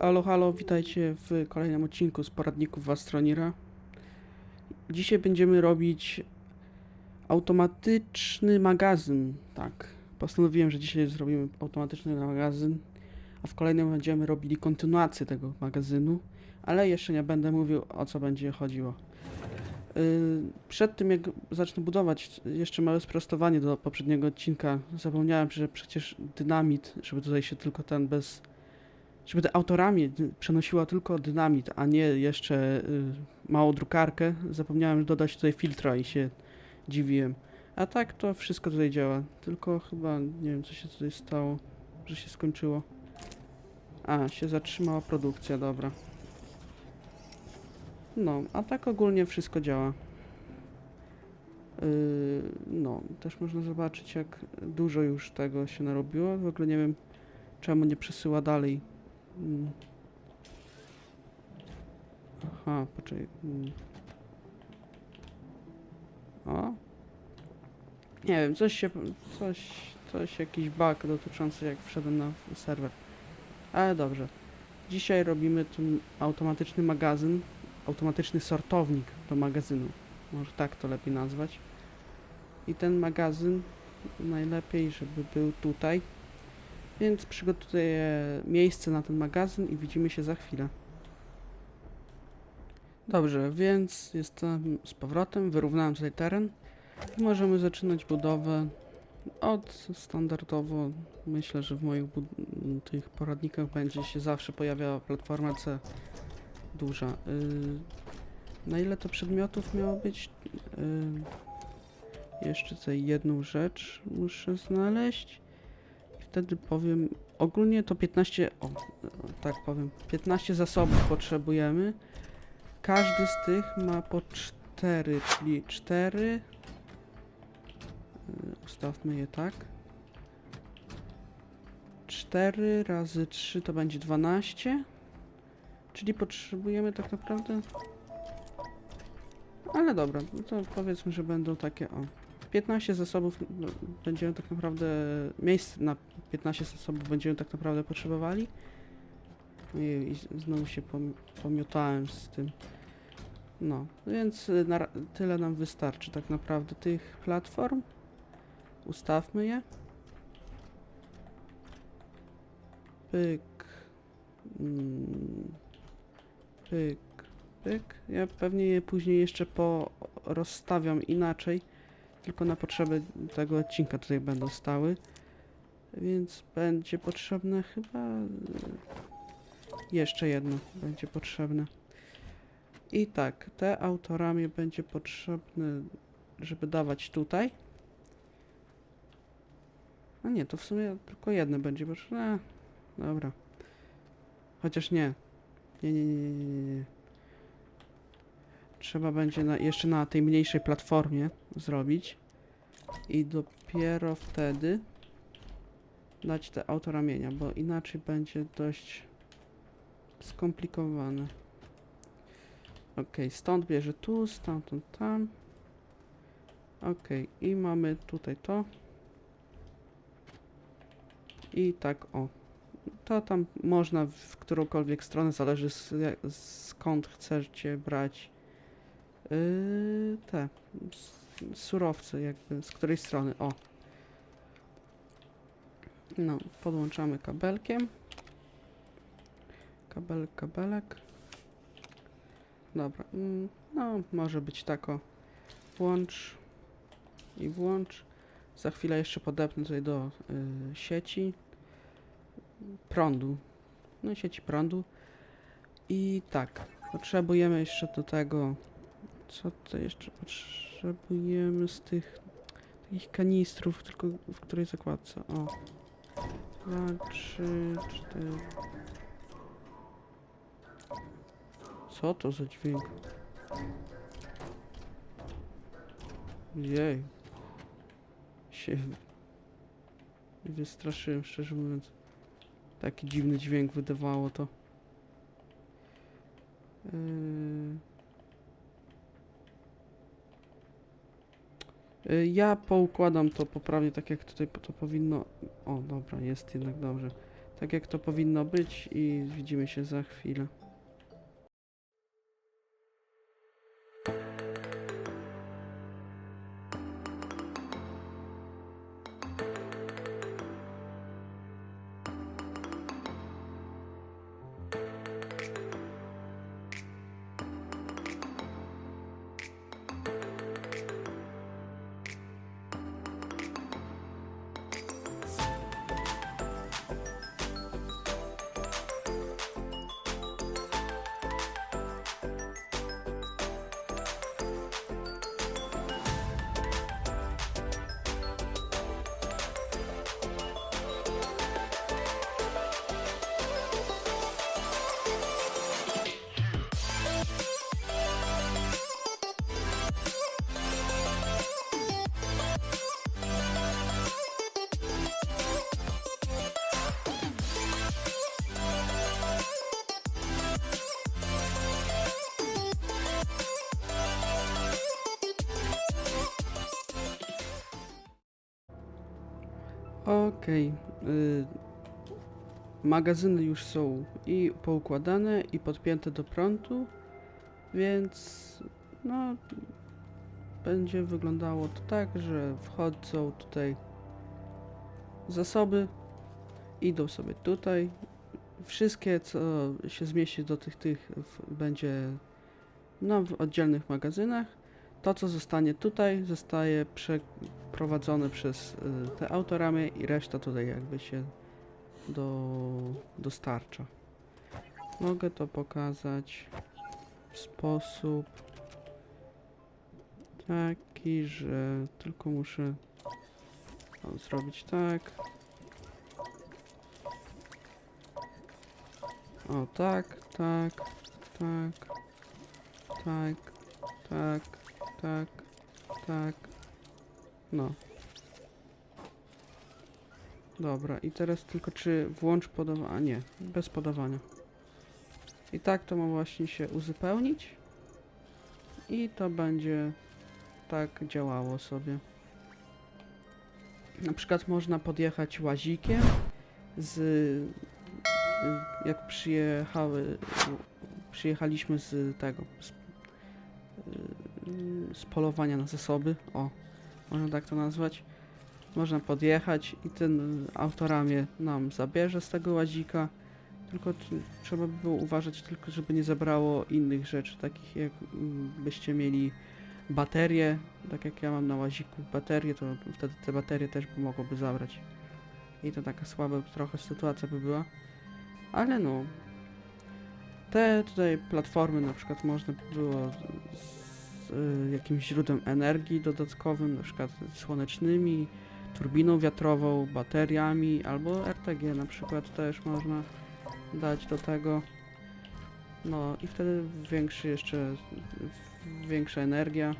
Halo, halo, witajcie w kolejnym odcinku z poradników Wastronira. Dzisiaj będziemy robić automatyczny magazyn. Tak, postanowiłem, że dzisiaj zrobimy automatyczny magazyn, a w kolejnym będziemy robili kontynuację tego magazynu, ale jeszcze nie będę mówił o co będzie chodziło. Yy, Przed tym jak zacznę budować, jeszcze małe sprostowanie do poprzedniego odcinka. Zapomniałem, że przecież dynamit, żeby tutaj się tylko ten bez żeby te autorami przenosiła tylko dynamit, a nie jeszcze y, małą drukarkę. Zapomniałem dodać tutaj filtra i się dziwiłem. A tak to wszystko tutaj działa. Tylko chyba nie wiem co się tutaj stało, że się skończyło. A, się zatrzymała produkcja, dobra. No, a tak ogólnie wszystko działa. Yy, no, też można zobaczyć jak dużo już tego się narobiło. W ogóle nie wiem czemu nie przesyła dalej Mm. Aha, poczekaj. mm. O? Nie wiem, coś się, coś, coś, jakiś bug dotyczący jak wszedłem na serwer. Ale dobrze. Dzisiaj robimy ten automatyczny magazyn, automatyczny sortownik do magazynu. Może tak to lepiej nazwać. I ten magazyn najlepiej, żeby był tutaj. Więc przygotuję miejsce na ten magazyn i widzimy się za chwilę. Dobrze, więc jestem z powrotem, wyrównałem tutaj teren i możemy zaczynać budowę od standardowo. Myślę, że w moich tych poradnikach będzie się zawsze pojawiała platforma C duża. Yy, na ile to przedmiotów miało być? Yy, jeszcze tutaj jedną rzecz muszę znaleźć wtedy powiem, ogólnie to 15, o, tak powiem, 15 zasobów potrzebujemy. Każdy z tych ma po 4, czyli 4. y, Ustawmy je tak. 4 razy 3 to będzie 12. Czyli potrzebujemy tak naprawdę. Ale dobra, no to powiedzmy, że będą takie o. 15 zasobów no, będziemy tak naprawdę, miejsc na 15 zasobów będziemy tak naprawdę potrzebowali. Ojej, I z- znowu się pom- pomiotałem z tym. No, więc y, na, tyle nam wystarczy tak naprawdę tych platform. Ustawmy je. Pyk. Mm, pyk, pyk. Ja pewnie je później jeszcze po rozstawiam inaczej tylko na potrzeby tego odcinka tutaj będą stały. Więc będzie potrzebne chyba e, jeszcze jedno będzie potrzebne. I tak, te autoramię będzie potrzebne, żeby dawać tutaj. A nie, to w sumie tylko jedno będzie potrzebne. Dobra. Chociaż nie. Nie, nie, nie, nie, nie, nie. Trzeba będzie na, jeszcze na tej mniejszej platformie zrobić. I dopiero wtedy dać te autoramienia, bo inaczej będzie dość skomplikowane. Ok, stąd bierze tu, stamtąd tam. Ok, i mamy tutaj to. I tak o. To tam można w którąkolwiek stronę, zależy z, skąd chcecie brać yy, te surowce, jakby z której strony. O. No, podłączamy kabelkiem. Kabel, kabelek. Dobra, mm, no może być tako. Włącz i włącz. Za chwilę jeszcze podepnę tutaj do y, sieci prądu. No sieci prądu. I tak, potrzebujemy jeszcze do tego. Co to jeszcze potrzebujemy z tych takich kanistrów, tylko w której zakładce? O. Dwa, trzy, cztery. Co to za dźwięk? Jej. Się wystraszyłem, szczerze mówiąc. Taki dziwny dźwięk wydawało to. Yy... Ja poukładam to poprawnie, tak jak tutaj to powinno. O, dobra, jest jednak dobrze. Tak jak to powinno być i widzimy się za chwilę. Okej. y, magazyny już są i poukładane, i podpięte do prądu, więc no będzie wyglądało to tak, że wchodzą tutaj zasoby, idą sobie tutaj. Wszystkie, co się zmieści do tych, tych będzie no, w oddzielnych magazynach. To, co zostanie tutaj, zostaje przeprowadzone przez y, te autoramy i reszta tutaj jakby się do, dostarcza. Mogę to pokazać w sposób taki, że tylko muszę zrobić tak. O tak, tak, tak, tak, tak, tak, tak. No. Dobra, i teraz tylko czy włącz podawanie. Nie, bez podawania. I tak to ma właśnie się uzupełnić. I to będzie tak działało sobie. Na przykład można podjechać łazikiem z jak przyjechały przyjechaliśmy z tego z, z polowania na zasoby, o, można tak to nazwać. Można podjechać i ten autoramię nam zabierze z tego łazika. Tylko tr- trzeba by było uważać tylko, żeby nie zabrało innych rzeczy, takich jak mm, byście mieli baterie, tak jak ja mam na łaziku baterie, to wtedy te baterie też by mogłoby zabrać. I to taka słaba trochę sytuacja by była. Ale no, te tutaj platformy na przykład można by było y, jakimś źródłem energii dodatkowym, na przykład słonecznymi, turbiną wiatrową, bateriami albo RTG na przykład też można dać do tego. No i wtedy większy jeszcze, większa energia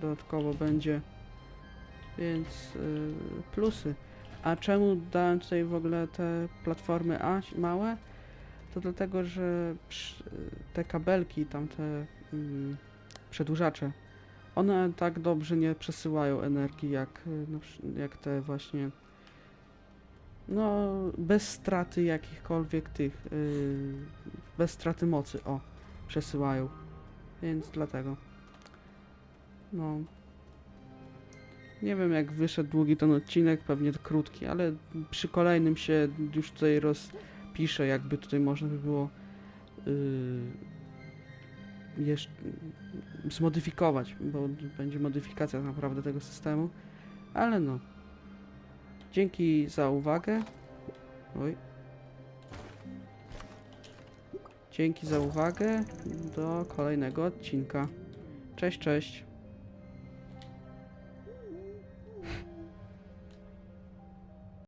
dodatkowo będzie, więc y, plusy. A czemu dałem tutaj w ogóle te platformy A małe? To dlatego, że przy- te kabelki, tamte mm, przedłużacze, one tak dobrze nie przesyłają energii jak, y, przy- jak te właśnie no bez straty jakichkolwiek tych yy, bez straty mocy, o, przesyłają. Więc dlatego. No. Nie wiem jak wyszedł długi ten odcinek, pewnie krótki, ale przy kolejnym się już tutaj rozpiszę, jakby tutaj można by było yy, jeszcze zmodyfikować, bo będzie modyfikacja naprawdę tego systemu, ale no. Dzięki za uwagę. Oj. Dzięki za uwagę. Do kolejnego odcinka. Cześć, cześć.